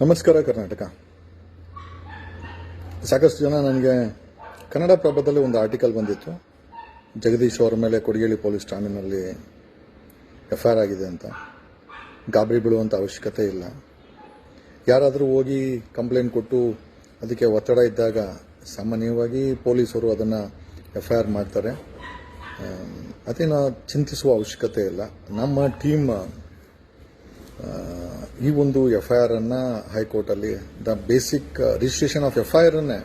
ನಮಸ್ಕಾರ ಕರ್ನಾಟಕ. ಸಾಕಷ್ಟು ಜನ ನನಗೆ ಕನ್ನಡ ಪ್ರಭದಲ್ಲಿ ಒಂದು ಆರ್ಟಿಕಲ್ ಬಂದಿತ್ತು. ಜಗದೀಶ್ ಅವರ ಮೇಲೆ ಕೊಡಿಗೇಳಿ ಪೊಲೀಸ್ ಠಾಣೆಯಲ್ಲಿ ಎಫ್ ಐ ಆಗಿದೆ ಅಂತ. ಗಾಬರಿ ಬೀಳುವಂಥ ಅವಶ್ಯಕತೆ ಇಲ್ಲ. ಯಾರಾದರೂ ಹೋಗಿ ಕಂಪ್ಲೇಂಟ್ ಕೊಟ್ಟು ಅದಕ್ಕೆ ಒತ್ತಡ ಇದ್ದಾಗ ಸಾಮಾನ್ಯವಾಗಿ ಪೊಲೀಸರು ಅದನ್ನು ಎಫ್ ಐ ಆರ್ ಮಾಡ್ತಾರೆ. ಅದೇ ಅದೇನು ಚಿಂತಿಸುವ ಅವಶ್ಯಕತೆ ಇಲ್ಲ. ನಮ್ಮ ಟೀಮ್ ಈ ಒಂದು ಎಫ್ ಐ ಆರ್ ಅನ್ನ ಹೈಕೋರ್ಟಲ್ಲಿ, the basic registration of F I R ಅನ್ನೇ.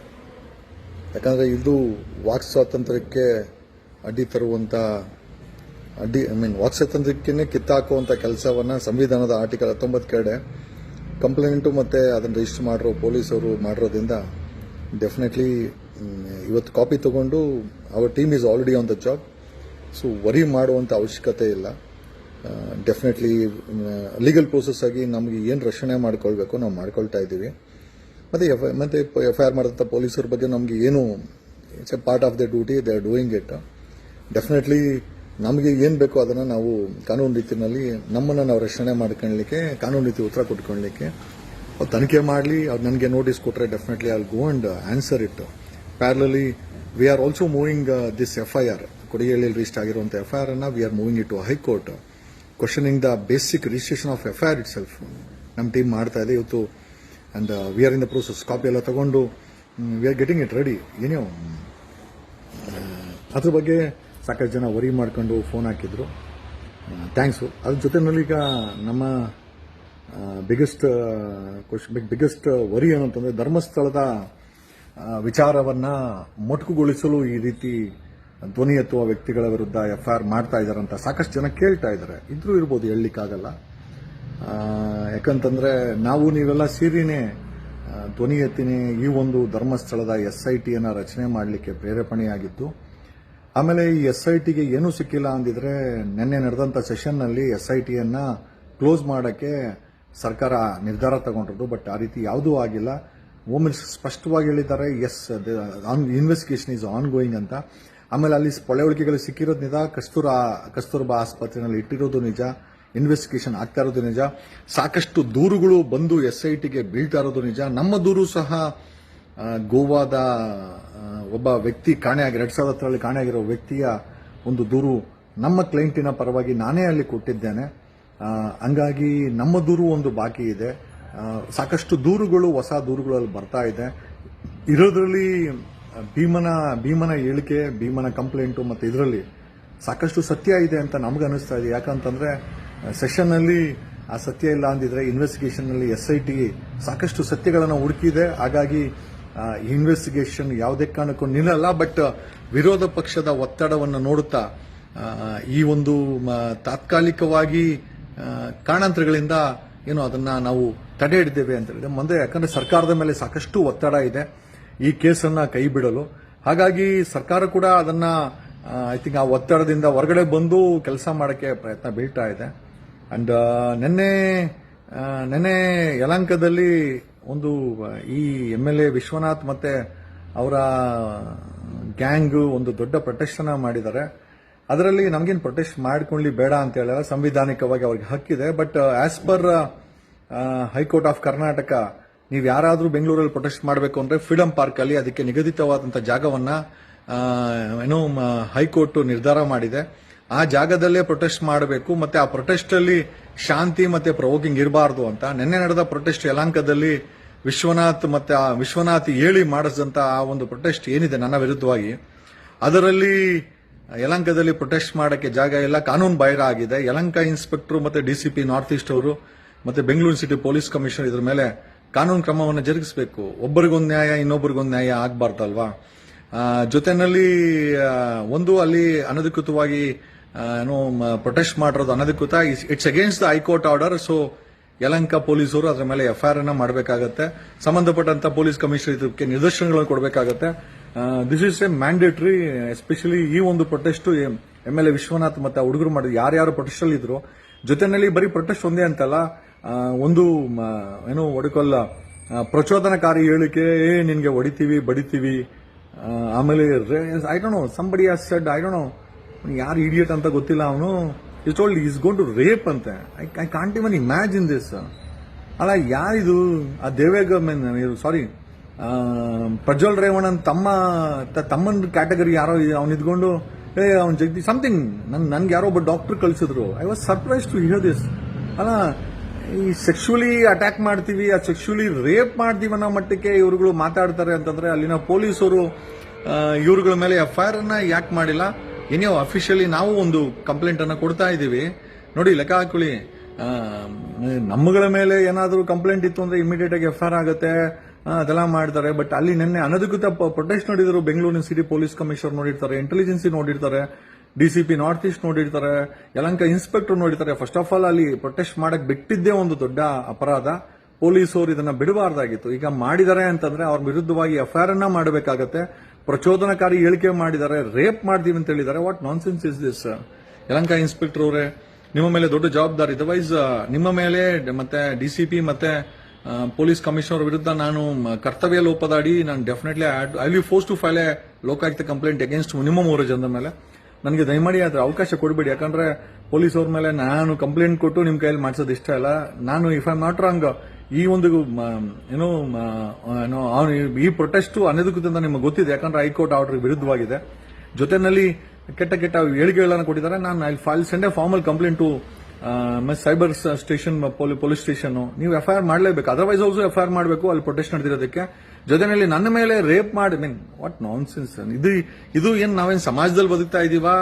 ಯಾಕಂದರೆ ಇದು ವಾಕ್ ಸ್ವಾತಂತ್ರ್ಯಕ್ಕೆ ಅಡ್ಡಿ ತರುವಂಥ ಅಡ್ಡಿ ಐ ಮೀನ್ ವಾಕ್ ಸ್ವಾತಂತ್ರ್ಯಕ್ಕೆ ಕಿತ್ತಾಕುವಂಥ ಕೆಲಸವನ್ನು ಸಂವಿಧಾನದ ಆರ್ಟಿಕಲ್ ಹತ್ತೊಂಬತ್ತು ಕಡೆ ಕಂಪ್ಲೇಂಟು ಮತ್ತು ಅದನ್ನು ರಿಜಿಸ್ಟರ್ ಮಾಡಿರೋ ಪೊಲೀಸರು ಮಾಡಿರೋದ್ರಿಂದ ಡೆಫಿನೆಟ್ಲಿ ಇವತ್ತು ಕಾಪಿ ತಗೊಂಡು our team is already on the job so worry ಮಾಡುವಂಥ ಅವಶ್ಯಕತೆ ಇಲ್ಲ. ಡೆಫಿನೆಟ್ಲಿ ಲೀಗಲ್ ಪ್ರೋಸೆಸ್ ಆಗಿ ನಮಗೆ ಏನು ರಕ್ಷಣೆ ಮಾಡ್ಕೊಳ್ಬೇಕು ನಾವು ಮಾಡ್ಕೊಳ್ತಾ ಇದ್ದೀವಿ. ಮತ್ತು ಎಫ್ ಮತ್ತು ಎಫ್ ಐ ಆರ್ ಮಾಡಿದಂಥ ಪೊಲೀಸರ ಬಗ್ಗೆ ನಮಗೆ ಏನು it's a part of the duty they are doing it definitely ನಮಗೆ ಏನು ಬೇಕೋ ಅದನ್ನು ನಾವು ಕಾನೂನು ರೀತಿಯಲ್ಲಿ ನಮ್ಮನ್ನು ನಾವು ರಕ್ಷಣೆ ಮಾಡ್ಕೊಳ್ಳಿಕ್ಕೆ ಕಾನೂನು ರೀತಿ ಉತ್ತರ ಕೊಟ್ಕೊಳ್ಳಿಕ್ಕೆ ಅವ್ರು ತನಿಖೆ ಮಾಡಲಿ, ಅವ್ರು ನನಗೆ ನೋಟಿಸ್ ಕೊಟ್ಟರೆ ಡೆಫಿನೆಟ್ಲಿ ಅಲ್ಲಿ go and answer it parallelly we are also moving this F I R ಕೊಡಿಗೆಯಲ್ಲಿ register ಆಗಿರುವಂಥ ಎಫ್ ಐ ಆರ್ ಅನ್ನು we are moving it to high court questioning the basic registration of F R itself ನಮ್ಮ team ಮಾಡ್ತಾ ಇದೆ. ಇವತ್ತು and we are in the process copy ಎಲ್ಲ ತಗೊಂಡು we are getting it ready ಏನೋ ಅದ್ರ ಬಗ್ಗೆ ಸಾಕಷ್ಟು ಜನ ವರಿ ಮಾಡ್ಕೊಂಡು ಫೋನ್ ಹಾಕಿದ್ರು. ಥ್ಯಾಂಕ್ಸು ಅದ್ರ ಜೊತೆನಲ್ಲಿ ಈಗ ನಮ್ಮ ಬಿಗ್ಗೆಸ್ಟ್ ಬಿಗ್ಗೆಸ್ಟ್ ವರಿ ಏನಂತಂದ್ರೆ ಧರ್ಮಸ್ಥಳದ ವಿಚಾರವನ್ನು ಮೊಟಕುಗೊಳಿಸಲು ಈ ರೀತಿ ಧ್ವನಿ ಎತ್ತುವ ವ್ಯಕ್ತಿಗಳ ವಿರುದ್ಧ ಎಫ್ ಐ ಆರ್ ಮಾಡ್ತಾ ಅಂತ ಸಾಕಷ್ಟು ಜನ ಕೇಳ್ತಾ ಇದ್ದಾರೆ. ಇದ್ರೂ ಇರ್ಬೋದು ಹೇಳಲಿಕ್ಕಾಗಲ್ಲ ಯಾಕಂತಂದ್ರೆ ನಾವು ನೀವೆಲ್ಲ ಸೀರಿನೇ ಧ್ವನಿ ಎತ್ತಿನೇ ಈ ಒಂದು ಧರ್ಮಸ್ಥಳದ ಎಸ್ ಐ ಟಿಯನ್ನು ರಚನೆ ಮಾಡಲಿಕ್ಕೆ ಪ್ರೇರೇಪಣೆಯಾಗಿದ್ದು ಆಮೇಲೆ ಈ ಎಸ್ ಐ ಟಿಗೆ ಏನೂ ಸಿಕ್ಕಿಲ್ಲ ಅಂದಿದ್ರೆ ನಿನ್ನೆ ನಡೆದಂಥ ಸೆಷನ್ನಲ್ಲಿ ಎಸ್ ಐ ಟಿಯನ್ನು ಕ್ಲೋಸ್ ಮಾಡೋಕ್ಕೆ ಸರ್ಕಾರ ನಿರ್ಧಾರ ತಗೊಂಡ್ರು ಬಟ್ ಆ ರೀತಿ ಯಾವುದೂ ಆಗಿಲ್ಲ. ಓಮ್ ಮಿನಿಸ್ಟರ್ ಸ್ಪಷ್ಟವಾಗಿ ಹೇಳಿದ್ದಾರೆ, as investigation is ongoing ಅಂತ. ಆಮೇಲೆ ಅಲ್ಲಿ ಪೊಳೆವಳಿಕೆಗಳು ಸಿಕ್ಕಿರೋದು ನಿಜ, ಕಸ್ತೂರ, ಕಸ್ತೂರ್ಬಾ ಆಸ್ಪತ್ರೆಯಲ್ಲಿ ಇಟ್ಟಿರೋದು ನಿಜ ಇನ್ವೆಸ್ಟಿಗೇಷನ್ ಆಗ್ತಾ ಇರೋದು ನಿಜ. ಸಾಕಷ್ಟು ದೂರುಗಳು ಬಂದು ಎಸ್ ಐ ಟಿಗೆ ಬೀಳ್ತಾ ಇರೋದು ನಿಜ. ನಮ್ಮ ದೂರು ಸಹ ಗೋವಾದ ಒಬ್ಬ ವ್ಯಕ್ತಿ ಕಾಣೆಯಾಗಿ ಎರಡ್ ಸಾವಿರದ ಹತ್ತರಲ್ಲಿ ಕಾಣೆಯಾಗಿರೋ ವ್ಯಕ್ತಿಯ ಒಂದು ದೂರು ನಮ್ಮ ಕ್ಲೈಂಟಿನ ಪರವಾಗಿ ನಾನೇ ಅಲ್ಲಿ ಕೊಟ್ಟಿದ್ದೇನೆ. ಹಂಗಾಗಿ ನಮ್ಮ ದೂರು ಒಂದು ಬಾಕಿ ಇದೆ. ಸಾಕಷ್ಟು ದೂರುಗಳು, ಹೊಸ ದೂರುಗಳಲ್ಲಿ ಬರ್ತಾ ಇದೆ. ಇರೋದ್ರಲ್ಲಿ ಭೀಮನ ಭೀಮನ ಹೇಳಿಕೆ, ಭೀಮನ ಕಂಪ್ಲೇಂಟು ಮತ್ತು ಇದರಲ್ಲಿ ಸಾಕಷ್ಟು ಸತ್ಯ ಇದೆ ಅಂತ ನಮ್ಗೆ ಅನಿಸ್ತಾ ಇದೆ. ಯಾಕಂತಂದ್ರೆ ಸೆಷನ್ ಅಲ್ಲಿ ಆ ಸತ್ಯ ಇಲ್ಲ ಅಂದಿದ್ರೆ ಇನ್ವೆಸ್ಟಿಗೇಷನ್ನಲ್ಲಿ ಎಸ್ ಐ ಟಿ ಸಾಕಷ್ಟು ಸತ್ಯಗಳನ್ನು ಹುಡುಕಿದೆ. ಹಾಗಾಗಿ ಇನ್ವೆಸ್ಟಿಗೇಷನ್ ಯಾವುದೇ ಕಾರಣಕ್ಕೂ ನಿಲ್ಲಲ್ಲ ಬಟ್ ವಿರೋಧ ಪಕ್ಷದ ಒತ್ತಡವನ್ನು ನೋಡುತ್ತಾ ಈ ಒಂದು ತಾತ್ಕಾಲಿಕವಾಗಿ ಕಾರಣಾಂತರಗಳಿಂದ ಏನು ಅದನ್ನ ನಾವು ತಡೆ ಹಿಡಿದ್ದೇವೆ ಅಂತ ಹೇಳಿದೆ ಮುಂದೆ ಯಾಕಂದ್ರೆ ಸರ್ಕಾರದ ಮೇಲೆ ಸಾಕಷ್ಟು ಒತ್ತಡ ಇದೆ. ಈ ಕೇಸನ್ನ ಕೈ ಬಿಡಲು. ಹಾಗಾಗಿ ಸರ್ಕಾರ ಕೂಡ ಅದನ್ನ ಐ ಥಿಂಕ್ ಆ ಒತ್ತಡದಿಂದ ಹೊರಗಡೆ ಬಂದು ಕೆಲಸ ಮಾಡೋಕ್ಕೆ ಪ್ರಯತ್ನ ಬೀಳ್ತಾ ಇದೆ. ಅಂಡ್ ನಿನ್ನೆ ನೆನ್ನೆ ಯಲಾಂಕದಲ್ಲಿ ಒಂದು, ಈ ಎಂ ಎಲ್ ಎ ವಿಶ್ವನಾಥ್ ಮತ್ತೆ ಅವರ ಗ್ಯಾಂಗ್ ಒಂದು ದೊಡ್ಡ ಪ್ರೊಟೆಸ್ಟನ್ನು ಮಾಡಿದ್ದಾರೆ. ಅದರಲ್ಲಿ ನಮಗೇನು ಪ್ರೊಟೆಸ್ಟ್ ಮಾಡ್ಕೊಳ್ಳಿ ಬೇಡ ಅಂತ ಹೇಳಲ್ಲ, ಸಂವಿಧಾನಿಕವಾಗಿ ಅವ್ರಿಗೆ ಹಕ್ಕಿದೆ. But as per high court of Karnataka ನೀವು ಯಾರಾದರೂ ಬೆಂಗಳೂರಲ್ಲಿ ಪ್ರೊಟೆಸ್ಟ್ ಮಾಡಬೇಕು ಅಂದರೆ ಫ್ರೀಡಂ ಪಾರ್ಕ್ ಅಲ್ಲಿ ಅದಕ್ಕೆ ನಿಗದಿತವಾದಂಥ ಜಾಗವನ್ನ ಏನೋ ಹೈಕೋರ್ಟ್ ನಿರ್ಧಾರ ಮಾಡಿದೆ. ಆ ಜಾಗದಲ್ಲೇ ಪ್ರೊಟೆಸ್ಟ್ ಮಾಡಬೇಕು, ಮತ್ತೆ ಆ ಪ್ರೊಟೆಸ್ಟ್ ಅಲ್ಲಿ ಶಾಂತಿ ಮತ್ತೆ ಪ್ರವೋಕಿಂಗ್ ಇರಬಾರ್ದು ಅಂತ. ನಿನ್ನೆ ನಡೆದ ಪ್ರೊಟೆಸ್ಟ್ ಯಲಾಂಕದಲ್ಲಿ ವಿಶ್ವನಾಥ್ ಮತ್ತೆ ಆ ವಿಶ್ವನಾಥ್ ಹೇಳಿ ಮಾಡಿಸಿದಂಥ ಆ ಒಂದು ಪ್ರೊಟೆಸ್ಟ್ ಏನಿದೆ ನನ್ನ ವಿರುದ್ಧವಾಗಿ. ಅದರಲ್ಲಿ ಯಲಂಕದಲ್ಲಿ ಪ್ರೊಟೆಸ್ಟ್ ಮಾಡೋಕ್ಕೆ ಜಾಗ ಇಲ್ಲ, ಕಾನೂನು ಬಾಹಿರ ಆಗಿದೆ. ಯಲಂಕ ಇನ್ಸ್ಪೆಕ್ಟರ್ ಮತ್ತೆ ಪಿ ನಾರ್ತ್ ಈಸ್ಟ್ ಅವರು ಮತ್ತೆ ಬೆಂಗಳೂರು ಸಿಟಿ ಪೊಲೀಸ್ ಕಮಿಷನರ್ ಇದ್ರ ಮೇಲೆ ಕಾನೂನು ಕ್ರಮವನ್ನು ಜರುಗಿಸಬೇಕು. ಒಬ್ಬರಿಗೊಂದು ನ್ಯಾಯ, ಇನ್ನೊಬ್ಬರಿಗೊಂದು ನ್ಯಾಯ ಆಗಬಾರ್ದಲ್ವಾ? ಜೊತೆನಲ್ಲಿ ಒಂದು ಅಲ್ಲಿ ಅನಧಿಕೃತವಾಗಿ ಏನು ಪ್ರೊಟೆಸ್ಟ್ ಮಾಡಿರೋದು ಅನಧಿಕೃತ. It's against the high court order so Yelahanka ಪೊಲೀಸರು ಅದರ ಮೇಲೆ ಎಫ್ಐಆರ್ ಅನ್ನ ಮಾಡಬೇಕಾಗತ್ತೆ. ಸಂಬಂಧಪಟ್ಟಂತ ಪೊಲೀಸ್ ಕಮಿಷನರ್ ಇದಕ್ಕೆ ನಿರ್ದೇಶನಗಳನ್ನು ಕೊಡಬೇಕಾಗತ್ತೆ. This is a mandatory especially ಈ ಒಂದು protest, M L A Vishwanath ಮತ್ತೆ ಹುಡುಗರು ಮಾಡಿದ್ರು ಯಾರ್ಯಾರು ಪ್ರೊಟೆಸ್ಟ್ ಅಲ್ಲಿ ಇದ್ರು ಜೊತೆನಲ್ಲಿ ಬರೀ ಪ್ರೊಟೆಸ್ಟ್ ಒಂದೇ ಅಂತಲ್ಲ ಒಂದು ಏನು ಒಡಕೊಲ್ಲ ಪ್ರಚೋದನಕಾರಿ ಹೇಳಿಕೆ, ಏ, ನಿನಗೆ ಹೊಡಿತೀವಿ, ಬಡಿತೀವಿ. ಆಮೇಲೆ ಐ ಡೋಂಟ್ ನೋ ಸಂಬಡಿ ಆ ಸೆಡ್ ಐ ಡೋಂಟ್ ನೋ ಯಾರು ಇಡಿಯಟ್ ಅಂತ ಗೊತ್ತಿಲ್ಲ ಅವನು. Is told is gone to rape ಅಂತೆ. I I can't even imagine this ಅಲ್ಲ, ಯಾರಿದು? ಆ ದೇವೇಗ ಸಾರಿ ಪ್ರಜ್ವಲ್ ರೇವಣ್ಣನ್ ತಮ್ಮ ತಮ್ಮನ ಕ್ಯಾಟಗರಿ ಯಾರೋ ಅವ್ನು ಇದ್ಕೊಂಡು, ಏ, ಅವ್ನ ಜಗದಿ ಸಮಥಿಂಗ್ ನನ್, ನನ್ಗೆ ಯಾರೋ ಒಬ್ಬ ಡಾಕ್ಟರ್ ಕಳಿಸಿದ್ರು. I was surprise to hear this ಅಲ್ಲ ಈ ಸೆಕ್ಷುಲಿ ಅಟ್ಯಾಕ್ ಮಾಡ್ತೀವಿ, ಆ ಸೆಕ್ಷುಲಿ ರೇಪ್ ಮಾಡ್ತೀವಿ ಅನ್ನೋ ಮಟ್ಟಕ್ಕೆ ಇವರುಗಳು ಮಾತಾಡ್ತಾರೆ ಅಂತಂದ್ರೆ ಅಲ್ಲಿನ ಪೊಲೀಸರು ಇವರುಗಳ ಮೇಲೆ ಎಫ್ ಐ ಆರ್ ಅನ್ನ ಯಾಕೆ ಮಾಡಿಲ್ಲ? ಏನೋ ಅಫಿಷಿಯಲಿ ನಾವು ಒಂದು ಕಂಪ್ಲೇಂಟ್ ಅನ್ನ ಕೊಡ್ತಾ ಇದ್ದೀವಿ. ನೋಡಿ, ಲೆಕ್ಕ ಹಾಕೊಳ್ಳಿ. ನಮ್ಮಗಳ ಮೇಲೆ ಏನಾದರೂ ಕಂಪ್ಲೇಂಟ್ ಇತ್ತು ಅಂದ್ರೆ ಇಮಿಡಿಯೇಟ್ ಆಗಿ ಎಫ್ ಆರ್ ಆಗುತ್ತೆ. ಅದೆಲ್ಲ ಮಾಡ್ತಾರೆ. ಬಟ್ ಅಲ್ಲಿ ನಿನ್ನೆ ಅನಧಿಕೃತ ಪ್ರೊಟೆಸ್ಟ್ ನೋಡಿದ್ರು. ಬೆಂಗಳೂರಿನ ಸಿಟಿ ಪೊಲೀಸ್ ಕಮಿಷನರ್ ನೋಡಿರ್ತಾರೆ ಇಂಟೆಲಿಜೆನ್ಸಿ ನೋಡಿರ್ತಾರೆ. ಡಿಸಿಪಿ ನಾರ್ತ್ ಈಸ್ಟ್ ನೋಡಿರ್ತಾರೆ ಯಲಂಕ ಇನ್ಸ್ಪೆಕ್ಟರ್ ನೋಡಿರ್ತಾರೆ ಫಸ್ಟ್ ಆಫ್ ಆಲ್ ಅಲ್ಲಿ ಪ್ರೊಟೆಸ್ಟ್ ಮಾಡಕ್ ಬಿಟ್ಟಿದ್ದೇ ಒಂದು ದೊಡ್ಡ ಅಪರಾಧ. ಪೊಲೀಸರು ಇದನ್ನ ಬಿಡಬಾರ್ದಾಗಿತ್ತು. ಈಗ ಮಾಡಿದ್ದಾರೆ ಅಂತಂದ್ರೆ ಅವ್ರ ವಿರುದ್ಧವಾಗಿ ಎಫ್ಐಆರ್ ಅನ್ನ ಮಾಡಬೇಕಾಗತ್ತೆ. ಪ್ರಚೋದನಕಾರಿ ಹೇಳಿಕೆ ಮಾಡಿದ್ದಾರೆ ರೇಪ್ ಮಾಡ್ತೀವಿ ಅಂತ ಹೇಳಿದ್ದಾರೆ what nonsense is this Yelahanka inspector ಅವರೇ ನಿಮ್ಮ ಮೇಲೆ ದೊಡ್ಡ ಜವಾಬ್ದಾರಿ. ಅದರ್ವೈಸ್ ನಿಮ್ಮ ಮೇಲೆ ಮತ್ತೆ ಡಿಸಿಪಿ ಮತ್ತೆ ಆ, ಪೊಲೀಸ್ ಕಮಿಷನರ್ ವಿರುದ್ಧ ನಾನು ಕರ್ತವ್ಯ ಲೋಪದಾಡಿ ನಾನು definitely I will force to file a Lokayukta complaint against ನಿಮ್ಮ ಮೂರು ಜನದ ಮೇಲೆ. ನನಗೆ ದಯಮಾಡಿ ಅದರ ಅವಕಾಶ ಕೊಡಬೇಡಿ. ಯಾಕಂದ್ರೆ ಪೊಲೀಸ್ ಅವ್ರ ಮೇಲೆ ನಾನು ಕಂಪ್ಲೇಂಟ್ ಕೊಟ್ಟು ನಿಮ್ಮ ಕೈಯಲ್ಲಿ ಮಾಡಿಸೋದು ಇಷ್ಟ ಇಲ್ಲ ನಾನು ಇಫ್ ಐ ನಾಟ್ ರಾಂಗ್ ಈ ಒಂದು ಏನು ಏನೋ ಈ ಪ್ರೊಟೆಸ್ಟ್ ಅನಧಿಕೃತ ನಿಮಗೆ ಗೊತ್ತಿದೆ. ಯಾಕಂದ್ರೆ ಹೈಕೋರ್ಟ್ ಆರ್ಡರ್ ವಿರುದ್ಧವಾಗಿದೆ. ಜೊತೆನಲ್ಲಿ ಕೆಟ್ಟ ಕೆಟ್ಟ ಹೇಳಿಕೆಗಳನ್ನು ಕೊಟ್ಟಿದ್ದಾರೆ. ನಾನು I file send formal complaint to cyber station police station ನೀವು ಎಫ್ ಐ ಆರ್ ಮಾಡಲೇಬೇಕು. Otherwise also F I R ಮಾಡಬೇಕು. ಅಲ್ಲಿ ಪ್ರೊಟೆಸ್ಟ್ ನಡೆದಿರೋದಕ್ಕೆ. ಜೊತೆನಲ್ಲಿ ನನ್ನ ಮೇಲೆ ರೇಪ್ ಮಾಡಿ ಮೀನ್ ವಾಟ್ ನಾನ್ ಸೆನ್ಸ್ ಇದು ಇದು ಏನು ನಾವೇನು ಸಮಾಜದಲ್ಲಿ ಬದುಕ್ತಾ ಇದೀವಾ?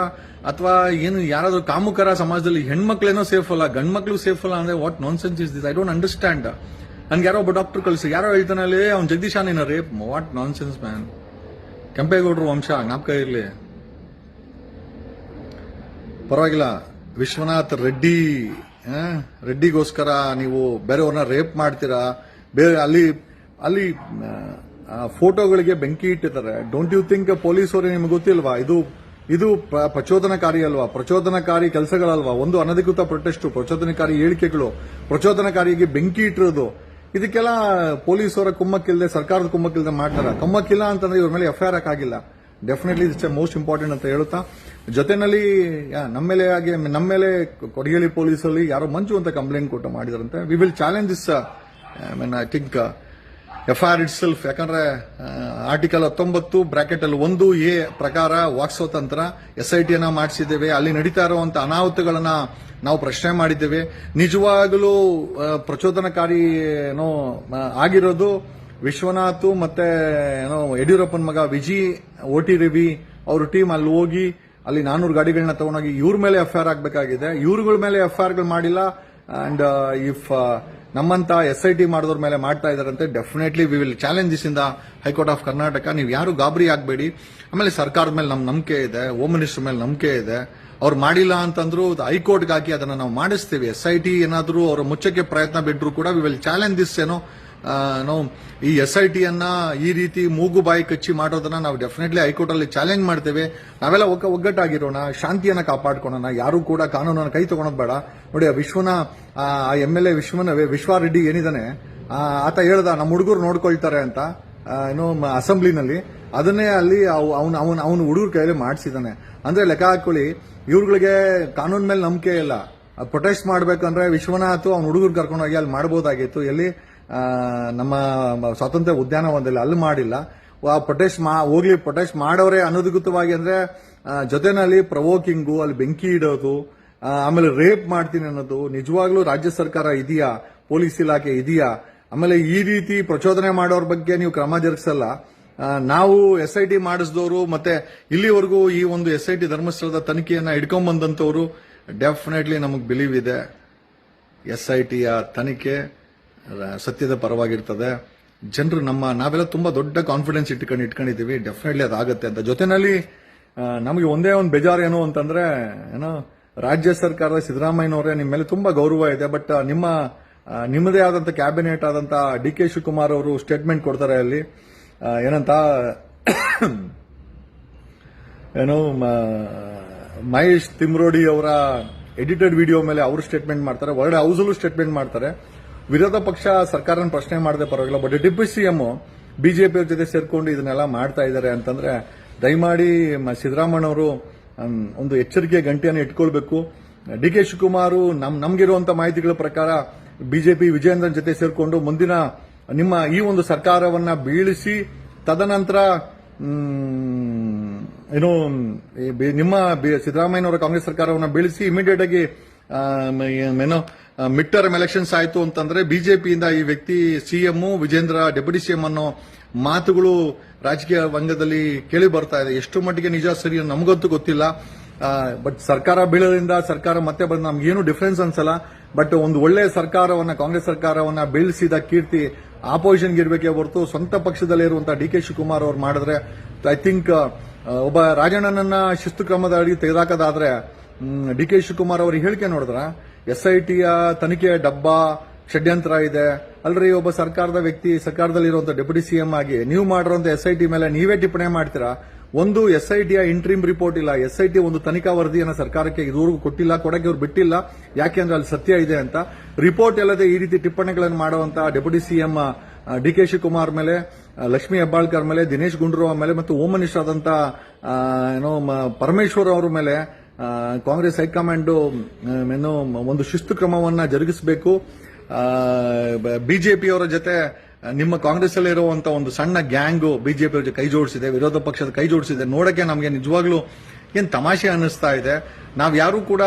ಅಥವಾ ಏನು ಯಾರಾದರೂ ಕಾಮುಕರ ಸಮಾಜದಲ್ಲಿ ಹೆಣ್ಮಕ್ಳೇನೋ ಸೇಫ್ ಅಲ್ಲ ಗಂಡ್ ಮಕ್ಳು ಸೇಫ್ ಅಲ್ಲ ಅಂದ್ರೆ what nonsense is this I don't understand ನನ್ಗೆ ಯಾರೋ ಒಬ್ಬ ಡಾಕ್ಟರ್ ಕಳಿಸಿ, ಯಾರೋ ಹೇಳ್ತಾನಲ್ಲಿ, ಅವ್ನು ಜಗದೀಶಾನಿನ rape what nonsense man ಕೆಂಪೇಗೌಡರು ವಂಶ, ಜ್ಞಾಪಕ ಇರಲಿ. ಪರವಾಗಿಲ್ಲ. ವಿಶ್ವನಾಥ್ ರೆಡ್ಡಿ ರೆಡ್ಡಿಗೋಸ್ಕರ ನೀವು ಬೇರೆಯವ್ರನ್ನ ರೇಪ್ ಮಾಡ್ತೀರಾ? ಬೇರೆ ಅಲ್ಲಿ ಅಲ್ಲಿ ಫೋಟೋಗಳಿಗೆ ಬೆಂಕಿ ಇಟ್ಟಿದ್ದಾರೆ. ಡೋಂಟ್ ಯು ಥಿಂಕ್ ಪೊಲೀಸರು ನಿಮ್ಗೆ ಗೊತ್ತಿಲ್ವಾ? ಇದು ಇದು ಪ್ರಚೋದನಕಾರಿ ಅಲ್ವಾ? ಪ್ರಚೋದನಕಾರಿ ಕೆಲಸಗಳಲ್ವಾ? ಒಂದು ಅನಧಿಕೃತ ಪ್ರೊಟೆಸ್ಟ್ ಪ್ರಚೋದನಕಾರಿ ಹೇಳಿಕೆಗಳು ಪ್ರಚೋದನಕಾರಿಗೆ ಬೆಂಕಿ ಇಟ್ಟಿರೋದು. ಇದಕ್ಕೆಲ್ಲ ಪೊಲೀಸರ ಕುಮ್ಮಕ್ಕಿಲ್ಲದೆ ಸರ್ಕಾರದ ಕುಮ್ಮಕ್ಕಿಲ್ಲದೆ ಮಾಡ್ತಾರೆ? ಕುಮ್ಮಕ್ಕಿಲ್ಲ ಅಂತಂದ್ರೆ ಇವ್ರ ಮೇಲೆ ಎಫ್ಐಆರ್ ಹಾಕಾಗಿಲ್ಲ ಡೆಫಿನೆಟ್ಲಿ ಇಟ್ಸ್ ಮೋಸ್ಟ್ ಇಂಪಾರ್ಟೆಂಟ್ ಅಂತ ಹೇಳುತ್ತಾ. ಜೊತೆನಲ್ಲಿ ಯಾ, ನಮ್ಮ ಮೇಲೆ ಆಗಿ ನಮ್ಮ ಮೇಲೆ ಕೊಡಗೇಲಿ ಪೊಲೀಸಲ್ಲಿ ಯಾರೋ ಮಂಜು ಅಂತ ಕಂಪ್ಲೇಂಟ್ ಕೊಟ್ಟು ಮಾಡಿದಾರಂತೆ. We will challenge this I mean I think F R itself ಯಾಕಂದ್ರೆ ಆರ್ಟಿಕಲ್ ಹತ್ತೊಂಬತ್ತು ಬ್ರಾಕೆಟ್ ಅಲ್ಲಿ ಒಂದು ಎ ಪ್ರಕಾರ ವಾಕ್ ಸ್ವತಂತ್ರ ಎಸ್ ಐ ಟಿಯನ್ನ ಮಾಡಿಸಿದ್ದೇವೆ. ಅಲ್ಲಿ ನಡೀತಾ ಇರುವಂತಹ ಅನಾಹುತಗಳನ್ನ ನಾವು ಪ್ರಶ್ನೆ ಮಾಡಿದ್ದೇವೆ. ನಿಜವಾಗಲೂ ಪ್ರಚೋದನಕಾರಿ, ಏನೋ ಆಗಿರೋದು ವಿಶ್ವನಾಥ್ ಮತ್ತೆ, ಏನೋ, ಯಡಿಯೂರಪ್ಪನ ಮಗ ವಿಜಿ, ಓಟಿ ರವಿ ಅವ್ರ ಟೀಮ್ ಅಲ್ಲಿ ಹೋಗಿ, ಅಲ್ಲಿ ನಾನೂರು ಗಾಡಿಗಳನ್ನ ತಗೊಂಡೋಗಿ ಇವ್ರ ಮೇಲೆ ಎಫ್ ಆರ್ ಆಗಬೇಕಾಗಿದೆ. ಇವ್ರಗಳ ಮೇಲೆ ಎಫ್ ಐ ಮಾಡಿಲ್ಲ. ಅಂಡ್ ಇಫ್ ನಮ್ಮಂತ ಎಸ್ ಐ ಟಿ ಮಾಡಿದವ್ರ ಮೇಲೆ ಮಾಡ್ತಾ ಇದಾರಂತೆ definitely we will challenge this ಇಂದ ಹೈಕೋರ್ಟ್ ಆಫ್ ಕರ್ನಾಟಕ ನೀವು ಯಾರು ಗಾಬರಿ ಆಗಬೇಡಿ. ಆಮೇಲೆ ಸರ್ಕಾರದ ಮೇಲೆ ನಮ್ಮ ನಂಬಿಕೆ ಇದೆ ಹೋಮ್ ಮಿನಿಸ್ಟರ್ ಮೇಲೆ ನಂಬಿಕೆ ಇದೆ. ಅವ್ರು ಮಾಡಿಲ್ಲ ಅಂತಂದ್ರು ಹೈಕೋರ್ಟ್ಗೆ ಹಾಕಿ ಅದನ್ನ ನಾವು ಮಾಡಿಸ್ತೀವಿ. ಎಸ್ ಐ ಟಿ ಏನಾದರೂ ಅವ್ರ ಮುಚ್ಚಕ್ಕೆ ಪ್ರಯತ್ನ ಬಿಟ್ಟರು ಕೂಡ ವಿ ವಿಲ್ ಚಾಲೆಂಜ್ ದಿಸ್ ಏನೋ ನಾವು ಈ ಎಸ್ ಐ ಟಿ ಅನ್ನ ಈ ರೀತಿ ಮೂಗು ಬಾಯಿ ಕಚ್ಚಿ ಮಾಡೋದನ್ನ ನಾವು ಡೆಫಿನೆಟ್ಲಿ ಹೈಕೋರ್ಟ್ ಅಲ್ಲಿ ಚಾಲೆಂಜ್ ಮಾಡ್ತೇವೆ. ನಾವೆಲ್ಲ ಒಕ್ಕ ಒಗ್ಗಟ್ಟಾಗಿರೋಣ ಶಾಂತಿಯನ್ನ ಕಾಪಾಡ್ಕೊಳ್ಳೋಣ ಯಾರು ಕೂಡ ಕಾನೂನನ್ನು ಕೈ ತಗೊಳೋದ್ ಬೇಡ. ನೋಡಿ ಆ ವಿಶ್ವನ ಆ ಎಂ ಎಲ್ ಎ ವಿಶ್ವನ ವಿಶ್ವಾರೆಡ್ಡಿ ಏನಿದಾನೆ ಆ, ಆತ ಹೇಳ್ದ ನಮ್ಮ ಹುಡುಗರು ನೋಡ್ಕೊಳ್ತಾರೆ ಅಂತ ಏನು ಅಸೆಂಬ್ಲಿನಲ್ಲಿ. ಅದನ್ನೇ ಅಲ್ಲಿ ಅವನು ಅವನು ಅವನು ಹುಡುಗರ ಕೈಯಲ್ಲಿ ಮಾಡಿಸಿದಾನೆ. ಅಂದ್ರೆ ಲೆಕ್ಕ ಹಾಕೊಳ್ಳಿ ಇವ್ರುಗಳಿಗೆ ಕಾನೂನು ಮೇಲೆ ನಂಬಿಕೆ ಇಲ್ಲ. ಪ್ರೊಟೆಸ್ಟ್ ಮಾಡ್ಬೇಕಂದ್ರೆ ವಿಶ್ವನಾಥ್ ಅವ್ನ ಹುಡುಗರು ಕರ್ಕೊಂಡೋಗಿ ಅಲ್ಲಿ ಮಾಡಬಹುದಾಗಿತ್ತು ಎಲ್ಲಿ? ನಮ್ಮ ಸ್ವಾತಂತ್ರ್ಯ ಉದ್ಯಾನವನದಲ್ಲಿ ಅಲ್ಲಿ ಮಾಡಿಲ್ಲ. ಪ್ರೊಟೆಸ್ಟ್ ಮಾ, ಹೋಗ್ಲಿ, ಪ್ರೊಟೆಸ್ಟ್ ಮಾಡೋರೆ ಅನಧಿಕೃತವಾಗಿ ಅಂದ್ರೆ ಜೊತೆನಲ್ಲಿ ಪ್ರವೋಕಿಂಗು ಅಲ್ಲಿ ಬೆಂಕಿ ಇಡೋದು ಆಮೇಲೆ ರೇಪ್ ಮಾಡ್ತೀನಿ ಅನ್ನೋದು, ನಿಜವಾಗ್ಲೂ ರಾಜ್ಯ ಸರ್ಕಾರ ಇದೆಯಾ? ಪೊಲೀಸ್ ಇಲಾಖೆ ಇದೆಯಾ? ಆಮೇಲೆ ಈ ರೀತಿ ಪ್ರಚೋದನೆ ಮಾಡೋರ ಬಗ್ಗೆ ನೀವು ಕ್ರಮ ಜರುಗಿಸಲ್ಲ. ನಾವು ಎಸ್ ಐ ಟಿ ಮಾಡಿಸಿದವರು, ಮತ್ತೆ ಇಲ್ಲಿವರೆಗೂ ಈ ಒಂದು ಎಸ್ ಐ ಟಿ ಧರ್ಮಸ್ಥಳದ ತನಿಖೆಯನ್ನ ಹಿಡ್ಕೊಂಡ್ಬಂದಂತವರು ಡೆಫಿನೆಟ್ಲಿ ನಮಗೆ ಬಿಲೀವ್ ಇದೆ. ಎಸ್ ಐ ಟಿಯ ತನಿಖೆ ಸತ್ಯದ ಪರವಾಗಿರ್ತದೆ. ಜನರು ನಮ್ಮ, ನಾವೆಲ್ಲ ತುಂಬಾ ದೊಡ್ಡ ಕಾನ್ಫಿಡೆನ್ಸ್ ಇಟ್ಕೊಂಡು ಇಟ್ಕೊಂಡಿದ್ದೀವಿ. ಡೆಫಿನೆಟ್ಲಿ ಅದಾಗುತ್ತೆ ಅಂತ. ಜೊತೆನಲ್ಲಿ ನಮಗೆ ಒಂದೇ ಒಂದು ಬೇಜಾರು ಏನು ಅಂತಂದ್ರೆ, ಏನೋ, ರಾಜ್ಯ ಸರ್ಕಾರದ ಸಿದ್ದರಾಮಯ್ಯನವರೇ ನಿಮ್ಮ ಮೇಲೆ ತುಂಬಾ ಗೌರವ ಇದೆ. ಬಟ್ ನಿಮ್ಮ ನಿಮ್ಮದೇ ಆದಂತ ಕ್ಯಾಬಿನೆಟ್ ಆದಂತ ಡಿ ಕೆ ಶಿವಕುಮಾರ್ ಅವರು ಸ್ಟೇಟ್ಮೆಂಟ್ ಕೊಡ್ತಾರೆ ಅಲ್ಲಿ. ಏನಂತ, ಏನು ಮಹೇಶ್ ತಿಮ್ರೋಡಿ ಅವರ ಎಡಿಟೆಡ್ ವಿಡಿಯೋ ಮೇಲೆ ಅವರು ಸ್ಟೇಟ್ಮೆಂಟ್ ಮಾಡ್ತಾರೆ. ಹೊರಗಡೆ ಹೌಸಲ್ಲೂ ಸ್ಟೇಟ್ಮೆಂಟ್ ಮಾಡ್ತಾರೆ. ವಿರೋಧ ಪಕ್ಷ ಸರ್ಕಾರನ ಪ್ರಶ್ನೆ ಮಾಡದೆ ಪರವಾಗಿಲ್ಲ ಬಟ್ ಡಿಪ್ಯೂಟಿ ಸಿಎಂ ಬಿಜೆಪಿ ಜೊತೆ ಸೇರ್ಕೊಂಡು ಇದನ್ನೆಲ್ಲ ಮಾಡ್ತಾ ಇದ್ದಾರೆ ಅಂತಂದ್ರೆ ದಯಮಾಡಿ ಸಿದ್ದರಾಮಯ್ಯನವರು ಒಂದು ಎಚ್ಚರಿಕೆ ಗಂಟೆಯನ್ನು ಇಟ್ಕೊಳ್ಬೇಕು. ಡಿ ಕೆ ಶಿವಕುಮಾರ್, ನಮ್ ನಮ್ಗಿರುವಂತಹ ಮಾಹಿತಿಗಳ ಪ್ರಕಾರ ಬಿಜೆಪಿ ವಿಜಯೇಂದ್ರನ್ ಜೊತೆ ಸೇರ್ಕೊಂಡು ಮುಂದಿನ ನಿಮ್ಮ ಈ ಒಂದು ಸರ್ಕಾರವನ್ನ ಬೀಳಿಸಿ, ತದನಂತರ ಏನು ನಿಮ್ಮ ಸಿದ್ದರಾಮಯ್ಯ ಸಿದ್ದರಾಮಯ್ಯನವರ ಕಾಂಗ್ರೆಸ್ ಸರ್ಕಾರವನ್ನು ಬೀಳಿಸಿ ಇಮಿಡಿಯೇಟ್ ಆಗಿ ಏನೋ ಮಿಡ್ ಟರ್ಮ್ ಎಲೆಕ್ಷನ್ಸ್ ಆಯಿತು ಅಂತಂದ್ರೆ ಬಿಜೆಪಿಯಿಂದ ಈ ವ್ಯಕ್ತಿ ಸಿಎಂ ವಿಜೇಂದ್ರ ಡೆಪ್ಯೂಟಿ ಸಿಎಂ ಅನ್ನೋ ಮಾತುಗಳು ರಾಜಕೀಯ ರಂಗದಲ್ಲಿ ಕೇಳಿ ಬರ್ತಾ ಇದೆ. ಎಷ್ಟು ಮಟ್ಟಿಗೆ ನಿಜ ಸರಿ ನಮಗಂತೂ ಗೊತ್ತಿಲ್ಲ. ಬಟ್ ಸರ್ಕಾರ ಬೀಳೋದ್ರಿಂದ ಸರ್ಕಾರ ಮತ್ತೆ ಬಂದ ನಮ್ಗೇನು ಡಿಫರೆನ್ಸ್ ಅನ್ಸಲ್ಲ. ಬಟ್ ಒಂದು ಒಳ್ಳೆ ಸರ್ಕಾರವನ್ನ, ಕಾಂಗ್ರೆಸ್ ಸರ್ಕಾರವನ್ನ ಬೀಳಿಸಿದ ಕೀರ್ತಿ ಆಪೋಸಿಷನ್ಗೆ ಇರಬೇಕೇ ಹೊರತು ಸ್ವಂತ ಪಕ್ಷದಲ್ಲಿ ಇರುವಂತಹ ಡಿ ಕೆ ಶಿವಕುಮಾರ್ ಅವರು ಮಾಡಿದ್ರೆ ಐ ಥಿಂಕ್ ಒಬ್ಬ ರಾಜಣ್ಣನನ್ನ ಶಿಸ್ತು ಕ್ರಮದ ಅಡಿಗೆ ತೆಗೆದಾಕದಾದ್ರೆ ಡಿ ಕೆ ಶಿವಕುಮಾರ್ ಅವರು ಹೇಳಿಕೆ ನೋಡಿದ್ರ? ಎಸ್ ಐ ಟಿಯ ತನಿಖೆಯ ಡಬ್ಬ ಷಡ್ಯಂತ್ರ ಇದೆ. ಅಲ್ರಿ ಒಬ್ಬ ಸರ್ಕಾರದ ವ್ಯಕ್ತಿ ಸರ್ಕಾರದಲ್ಲಿರುವಂತಹ ಡೆಪ್ಯೂಟಿ ಸಿಎಂ ಆಗಿ ನೀವು ಮಾಡಿರುವಂತ ಎಸ್ ಮೇಲೆ ನೀವೇ ಟಿಪ್ಪಣಿ ಮಾಡ್ತೀರಾ? ಒಂದು ಎಸ್ ಐ ಟಿಯ ಇಂಟ್ರೀಮ್ ರಿಪೋರ್ಟ್ ಇಲ್ಲ. ಎಸ್ ಐ ಟಿ ಒಂದು ತನಿಖಾ ವರದಿಯನ್ನು ಸರ್ಕಾರಕ್ಕೆ ಇದುವರೆಗೂ ಕೊಟ್ಟಿಲ್ಲ ಕೊಡಕ್ಕೆ ಅವರು ಬಿಟ್ಟಿಲ್ಲ. ಯಾಕೆಂದ್ರೆ ಅಲ್ಲಿ ಸತ್ಯ ಇದೆ ಅಂತ. ರಿಪೋರ್ಟ್ ಅಲ್ಲದೆ ಈ ರೀತಿ ಟಿಪ್ಪಣಿಗಳನ್ನು ಮಾಡುವಂತಹ deputy CM D K Shivakumar ಮೇಲೆ ಲಕ್ಷ್ಮೀ ಹೆಬ್ಬಾಳ್ಕರ್ ಮೇಲೆ ದಿನೇಶ್ ಗುಂಡೂರಾವ್ ಮೇಲೆ ಮತ್ತು ಹೋಮ್ ಮಿನಿಸ್ಟರ್ ಆದಂತ ಆ, ಏನೋ ಪರಮೇಶ್ವರ್ ಅವರ ಮೇಲೆ ಕಾಂಗ್ರೆಸ್ ಹೈಕಮಾಂಡ್ ಏನು ಒಂದು ಶಿಸ್ತು ಕ್ರಮವನ್ನ ಜರುಗಿಸಬೇಕು. ಬಿಜೆಪಿಯವರ ಜೊತೆ ನಿಮ್ಮ ಕಾಂಗ್ರೆಸ್ ಅಲ್ಲಿ ಇರುವಂತ ಒಂದು ಸಣ್ಣ ಗ್ಯಾಂಗ್ ಬಿಜೆಪಿ ಜೊತೆ ಕೈ ಜೋಡಿಸಿದೆ, ವಿರೋಧ ಪಕ್ಷದ ಕೈ ಜೋಡಿಸಿದೆ. ನೋಡಕ್ಕೆ ನಮಗೆ ನಿಜವಾಗ್ಲೂ ಏನು ತಮಾಷೆ ಅನ್ನಿಸ್ತಾ ಇದೆ. ನಾವು ಯಾರು ಕೂಡ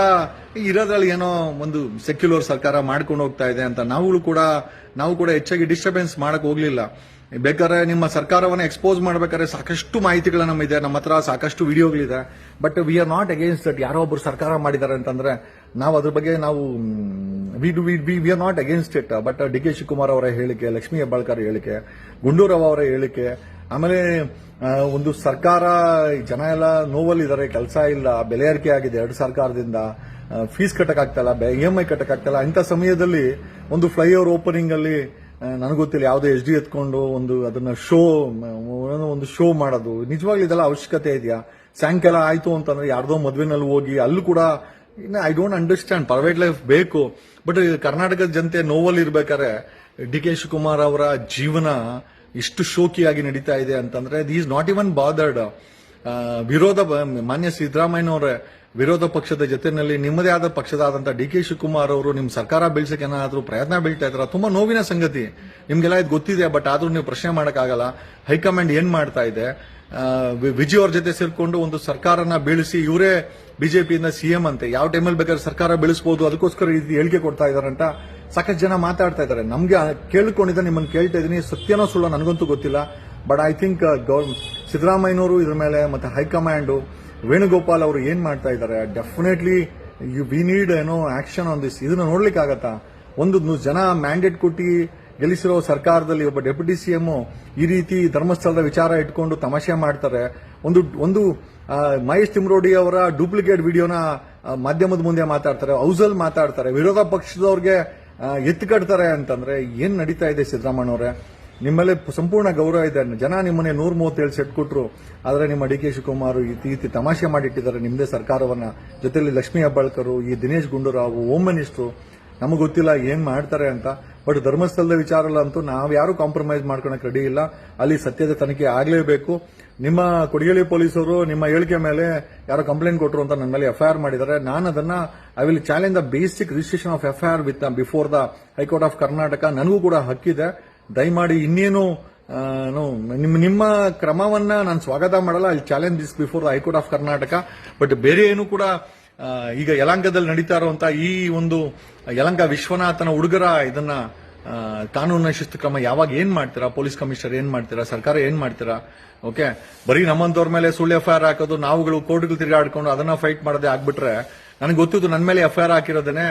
ಇರೋದ್ರಲ್ಲಿ ಏನೋ ಒಂದು ಸೆಕ್ಯುಲರ್ ಸರ್ಕಾರ ಮಾಡ್ಕೊಂಡು ಹೋಗ್ತಾ ಇದೆ ಅಂತ ನಾವುಗಳು ಕೂಡ, ನಾವು ಕೂಡ ಹೆಚ್ಚಾಗಿ ಡಿಸ್ಟರ್ಬೆನ್ಸ್ ಮಾಡಕ್ ಹೋಗ್ಲಿಲ್ಲ. ಬೇಕಾದ್ರೆ ನಿಮ್ಮ ಸರ್ಕಾರವನ್ನು ಎಕ್ಸ್ಪೋಸ್ ಮಾಡಬೇಕಾದ್ರೆ ಸಾಕಷ್ಟು ಮಾಹಿತಿಗಳು ನಮ್ಮಿದೆ. ನಮ್ಮ ಹತ್ರ ಸಾಕಷ್ಟು ವಿಡಿಯೋಗಳಿದೆ. But we are not against that ಯಾರೋ ಒಬ್ರು ಸರ್ಕಾರ ಮಾಡಿದ್ದಾರೆ ಅಂತಂದ್ರೆ ನಾವು ಅದ್ರ ಬಗ್ಗೆ ನಾವು we do we we are not against it but D K Shivakumar ಅವರ ಹೇಳಿಕೆ, ಲಕ್ಷ್ಮೀ ಹೆಬ್ಬಾಳ್ಕರ್ ಹೇಳಿಕೆ, ಗುಂಡೂರಾವ್ ಅವರ ಹೇಳಿಕೆ, ಆಮೇಲೆ ಒಂದು ಸರ್ಕಾರ, ಜನ ಎಲ್ಲ ನೋವಲ್ಲಿದ್ದಾರೆ, ಕೆಲಸ ಇಲ್ಲ, ಬೆಲೆ ಏರಿಕೆ ಆಗಿದೆ ಎರಡು ಸರ್ಕಾರದಿಂದ ಫೀಸ್ ಕಟ್ಟಕ್ಕಾಗ್ತಲ್ಲ ಇ ಎಂ ಐ ಕಟ್ಟಕ್ಕಾಗ್ತಲ್ಲ ಇಂಥ ಸಮಯದಲ್ಲಿ ಒಂದು ಫ್ಲೈಓವರ್ ಓಪನಿಂಗ್ ಅಲ್ಲಿ ನನಗೆ ಗೊತ್ತಿಲ್ಲ, ಯಾವುದೋ ಎಚ್ ಡಿ ಎತ್ಕೊಂಡು ಒಂದು ಅದನ್ನ ಶೋ ಒಂದು ಶೋ ಮಾಡೋದು. ನಿಜವಾಗ್ಲೂ ಇದೆಲ್ಲ ಅವಶ್ಯಕತೆ ಇದೆಯಾ? ಸಾಯಂಕಾಲ ಆಯ್ತು ಅಂತಂದ್ರೆ ಯಾರ್ದೋ ಮದ್ವೆನಲ್ಲಿ ಹೋಗಿ ಅಲ್ಲೂ ಕೂಡ I don't understand private life ಬೇಕು. ಬಟ್ ಕರ್ನಾಟಕದ ಜನತೆ ನೋವಲ್ಲಿ ಇರ್ಬೇಕಾದ್ರೆ, ಡಿ ಕೆ ಶಿವಕುಮಾರ್ ಅವರ ಜೀವನ ಇಷ್ಟು ಶೋಕಿಯಾಗಿ ನಡೀತಾ ಇದೆ ಅಂತಂದ್ರೆ ಈಸ್ ನಾಟ್ ಇವನ್ ಬಾದರ್ಡ್ ವಿರೋಧ ಮಾನ್ಯ ಸಿದ್ದರಾಮಯ್ಯನವರ ವಿರೋಧ ಪಕ್ಷದ ಜೊತೆಯಲ್ಲಿ ನಿಮ್ಮದೇ ಆದ ಪಕ್ಷದಾದಂತ ಡಿ ಕೆ ಶಿವಕುಮಾರ್ ಅವರು ನಿಮ್ಮ ಸರ್ಕಾರ ಬೀಳ್ಸಕ್ಕೆ ಏನಾದರೂ ಪ್ರಯತ್ನ ಬೀಳ್ತಾ ಇದ್ರ ತುಂಬಾ ನೋವಿನ ಸಂಗತಿ. ನಿಮಗೆಲ್ಲ ಇದು ಗೊತ್ತಿದೆ ಬಟ್ ಆದರೂ ನೀವು ಪ್ರಶ್ನೆ ಮಾಡೋಕ್ಕಾಗಲ್ಲ. ಹೈಕಮಾಂಡ್ ಏನು ಮಾಡ್ತಾ ಇದೆ? ವಿಜಯ್ ಅವ್ರ ಜೊತೆ ಸೇರಿಕೊಂಡು ಒಂದು ಸರ್ಕಾರನ ಬೀಳಿಸಿ ಇವರೇ ಬಿಜೆಪಿಯಿಂದ ಸಿಎಂ ಅಂತೆ. ಯಾವ ಟೈಮಲ್ಲಿ ಬೇಕಾದ್ರೆ ಸರ್ಕಾರ ಬೆಳೆಸಬಹುದು ಅದಕ್ಕೋಸ್ಕರ ಇದು ಹೇಳಿಕೆ ಕೊಡ್ತಾ ಇದಾರಂತ ಸಾಕಷ್ಟು ಜನ ಮಾತಾಡ್ತಾ ಇದ್ದಾರೆ. ನಮಗೆ ಕೇಳ್ಕೊಂಡಿದ್ದ ನಿಮ್ಮನ್ನು ಕೇಳ್ತಾ ಇದೀನಿ ಸತ್ಯನೋ ಸುಳ್ಳೋ ನನಗಂತೂ ಗೊತ್ತಿಲ್ಲ. ಬಟ್ ಐ ಥಿಂಕ್ ಸಿದ್ದರಾಮಯ್ಯನವರು ಇದ್ರ ಮೇಲೆ ಮತ್ತೆ ಹೈಕಮಾಂಡ್ ವೇಣುಗೋಪಾಲ್ ಅವರು ಏನ್ ಮಾಡ್ತಾ ಇದ್ದಾರೆ? ಡೆಫಿನೆಟ್ಲಿ ಯು ವಿ ನೀಡ್ ಏನೋ ಆಕ್ಷನ್ ಆನ್ ದಿಸ್ ಇದನ್ನ ನೋಡ್ಲಿಕ್ಕೆ ಆಗತ್ತಾ ಒಂದು ಜನ ಮ್ಯಾಂಡೇಟ್ ಕೊಟ್ಟಿ ಗೆಲ್ಲಿಸಿರೋ ಸರ್ಕಾರದಲ್ಲಿ ಒಬ್ಬ ಡೆಪ್ಯೂಟಿ ಸಿಎಂ ಈ ರೀತಿ ಧರ್ಮಸ್ಥಳದ ವಿಚಾರ ಇಟ್ಕೊಂಡು ತಮಾಷೆ ಮಾಡ್ತಾರೆ. ಒಂದು ಒಂದು ಮಹೇಶ್ ತಿಮ್ರೋಡಿ ಅವರ ಡೂಪ್ಲಿಕೇಟ್ ವಿಡಿಯೋನ ಮಾಧ್ಯಮದ ಮುಂದೆ ಮಾತಾಡ್ತಾರೆ ಹೌಸಲ್ ಮಾತಾಡ್ತಾರೆ. ವಿರೋಧ ಪಕ್ಷದವ್ರಿಗೆ ಎತ್ತಿ ಕಟ್ತಾರೆ ಅಂತಂದ್ರೆ ಏನ್ ನಡೀತಾ ಇದೆ ಸಿದ್ದರಾಮಯ್ಯನವರೇ ನಿಮ್ಮಲ್ಲಿ ಸಂಪೂರ್ಣ ಗೌರವ ಇದೆ. ಜನ ನಿಮ್ಮನ್ನೇ ನೂರ ಮೂವತ್ತೇಳು ಸೆಟ್ ಕೊಟ್ಟರು ಆದರೆ ನಿಮ್ಮ ಡಿ ಕೆ ಶಿವಕುಮಾರ್ ಈ ರೀತಿ ತಮಾಷೆ ಮಾಡಿಟ್ಟಿದ್ದಾರೆ. ನಿಮ್ಮದೇ ಸರ್ಕಾರವನ್ನ. ಜೊತೆಯಲ್ಲಿ ಲಕ್ಷ್ಮೀ ಹೆಬ್ಬಾಳ್ಕರು, ಈ ದಿನೇಶ್ ಗುಂಡೂರಾವ್ ಹೋಮ್ ಮಿನಿಸ್ಟ್ರು, ನಮಗೆ ಗೊತ್ತಿಲ್ಲ ಏನ್ ಮಾಡ್ತಾರೆ ಅಂತ. ಬಟ್ ಧರ್ಮಸ್ಥಳದ ವಿಚಾರಲ್ಲಂತೂ ನಾವು ಯಾರು ಕಾಂಪ್ರಮೈಸ್ ಮಾಡ್ಕೊಳಕ್ ರೆಡಿ ಇಲ್ಲ. ಅಲ್ಲಿ ಸತ್ಯದ ತನಿಖೆ ಆಗಲೇಬೇಕು. ನಿಮ್ಮ ಕೊಡಿಗೇಳಿ ಪೊಲೀಸರು, ನಿಮ್ಮ ಹೇಳಿಕೆ ಮೇಲೆ ಯಾರೋ ಕಂಪ್ಲೇಂಟ್ ಕೊಟ್ಟರು ಅಂತ ನನ್ನ ಮೇಲೆ ಎಫ್ಐಆರ್ ಮಾಡಿದ್ದಾರೆ. ನಾನು ಅದನ್ನ I will challenge the basic registration of FIR with before the high court of Karnataka ನನಗೂ ಕೂಡ ಹಕ್ಕಿದೆ. ದಯಮಾಡಿ ಇನ್ನೇನು ನಿಮ್ಮ ನಿಮ್ಮ ಕ್ರಮವನ್ನ ನಾನು ಸ್ವಾಗತ ಮಾಡಲ್ಲ. I challenge this before the high court of Karnataka but ಬೇರೆ ಏನು ಕೂಡ ಈಗ ಯಲಂಕದಲ್ಲಿ ನಡೀತಾ ಇರುವಂತ ಈ ಒಂದು ಯಲಂಕ ವಿಶ್ವನಾಥನ ಹುಡುಗರ ಇದನ್ನ ಕಾನೂನಿನ ಶಿಸ್ತು ಕ್ರಮ ಯಾವಾಗ ಏನ್ ಮಾಡ್ತೀರಾ? ಪೊಲೀಸ್ ಕಮಿಷನರ್ ಏನ್ ಮಾಡ್ತೀರಾ? ಸರ್ಕಾರ ಏನ್ ಮಾಡ್ತೀರಾ? ಓಕೆ? ಬರೀ ನಮ್ಮಂತವ್ರ ಮೇಲೆ ಸುಳ್ಳು ಎಫ್ಐಆರ್ ಹಾಕೋದು, ನಾವುಗಳು ಕೋರ್ಟ್ಗಳು ತಿರುಗಾಡ್ಕೊಂಡು ಅದನ್ನ ಫೈಟ್ ಮಾಡದೆ ಆಗ್ಬಿಟ್ರೆ, ನನಗೆ ಗೊತ್ತಿದ್ದು ನನ್ನ ಮೇಲೆ ಎಫ್ಐಆರ್ ಹಾಕಿರೋದೇನೆ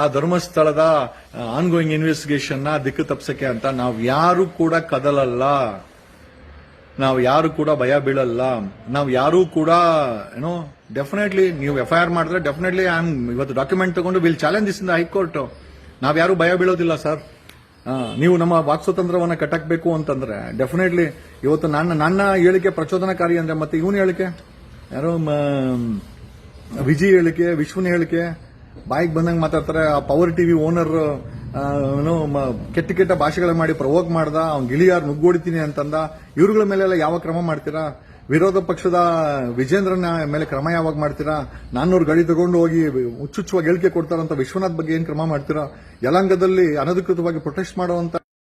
ಆ ಧರ್ಮಸ್ಥಳದ ಆನ್ ಗೋಯಿಂಗ್ ಇನ್ವೆಸ್ಟಿಗೇಷನ್ನ ದಿಕ್ಕು ತಪ್ಸಕ್ಕೆ ಅಂತ ನಾವು ಯಾರು ಕೂಡ ಕದಲಲ್ಲ. ನಾವು ಯಾರು ಕೂಡ ಭಯ ಬೀಳಲ್ಲ. ನಾವು ಯಾರು ಕೂಡ ಏನೋ ಡೆಫಿನೆಟ್ಲಿ ನೀವು ಎಫ್ ಐ ಆರ್ ಮಾಡಿದ್ರೆ ಡೆಫಿನೆಟ್ಲಿ ಐ ಆಮ್ ಇವತ್ತು ಡಾಕ್ಯುಮೆಂಟ್ ತಗೊಂಡು will challenge this in the high court ನಾವ್ ಯಾರು ಭಯ ಬೀಳೋದಿಲ್ಲ ಸರ್ ನೀವು ನಮ್ಮ ವಾಕ್ ತಂತ್ರವನ್ನ ಕಟ್ಟಕ್ಬೇಕು ಅಂತಂದ್ರೆ ಡೆಫಿನೆಟ್ಲಿ ಇವತ್ತು ನನ್ನ ನನ್ನ ಹೇಳಿಕೆ ಪ್ರಚೋದನಕಾರಿ ಅಂದ್ರೆ ಮತ್ತೆ ಇವನ ಹೇಳಿಕೆ? ಯಾರೋ ವಿಜಿ ಹೇಳಿಕೆ ವಿಶ್ವನ ಹೇಳಿಕೆ, ಬಾಯಿಗೆ ಬಂದಂಗೆ ಮಾತಾಡ್ತಾರೆ, ಆ ಪವರ್ ಟಿವಿ ಓನರ್ ಏನು ಕೆಟ್ಟ ಕೆಟ್ಟ ಭಾಷೆಗಳ ಮಾಡಿ ಪ್ರವೋಕ್ ಮಾಡ್ದ, ಅವ್ನ್ ಗಿಳಿಯಾರ್ ನುಗ್ಗೋಡಿತೀನಿ ಅಂತಂದ, ಇವ್ರುಗಳ ಮೇಲೆಲ್ಲ ಯಾವ ಕ್ರಮ ಮಾಡ್ತೀರಾ? ವಿರೋಧ ಪಕ್ಷದ ವಿಜೇಂದ್ರನ ಮೇಲೆ ಕ್ರಮ ಯಾವಾಗ ಮಾಡ್ತೀರಾ? ನಾನ್ನೂರು ಗಾಡಿ ತಗೊಂಡು ಹೋಗಿ ಹುಚ್ಚುಚ್ಚುವಾಗಿ ಹೇಳಿಕೆ ಕೊಡ್ತಾರಂತ ವಿಶ್ವನಾಥ್ ಬಗ್ಗೆ ಏನ್ ಕ್ರಮ ಮಾಡ್ತೀರಾ? ಯಲಾಂಗದಲ್ಲಿ ಅನಧಿಕೃತವಾಗಿ ಪ್ರೊಟೆಸ್ಟ್ ಮಾಡುವಂತ